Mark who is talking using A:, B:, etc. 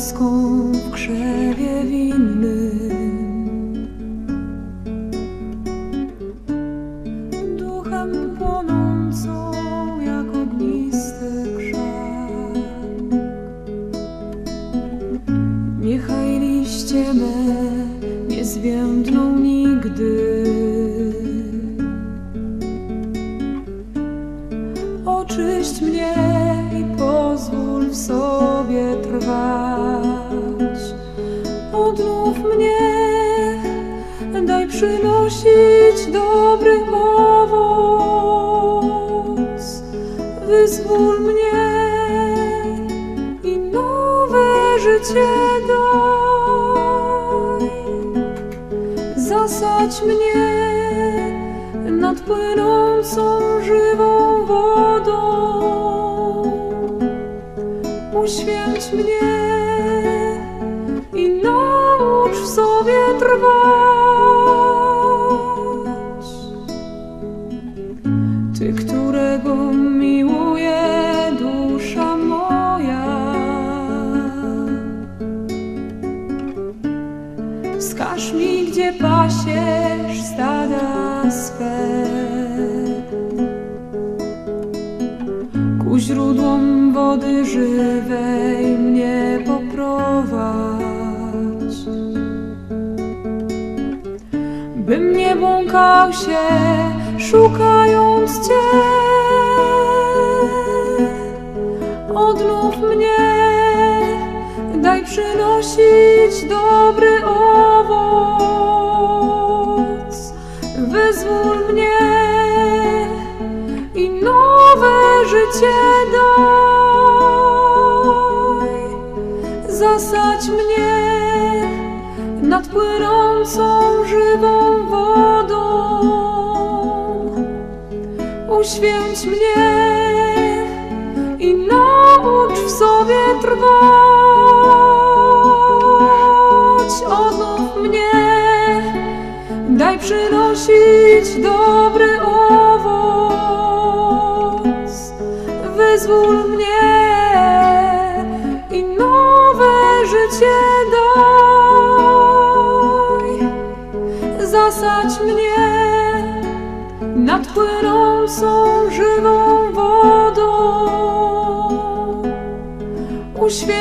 A: łuską w krzewie winnym. Duchem płonącą jak ognisty krzak. Niechaj liście me nie zwiędną nigdy. Oczyść mnie i pozwól w sobie trwać. Odnów mnie, daj przynosić dobry owoc. Wyzwól mnie i nowe życie daj. Zasadź mnie nad płynącą żywą wodą. Uświęć mnie Ty, którego miłuje dusza moja. Wskaż mi, gdzie pasiesz stada swe. Ku źródłom wody żywej mnie poprowadź. Bym nie błąkał się, szukając Cię. Odnów mnie, daj przynosić dobry owoc. Wyzwól mnie i nowe życie daj. Zasadź mnie nad płynącą żywą wodą. Uświęć mnie i naucz w sobie trwać. Odnów mnie, daj przynosić dobry owoc. Wyzwól mnie i nowe życie daj. Zasadź mnie nad płynącą żywą wodą. Uświęć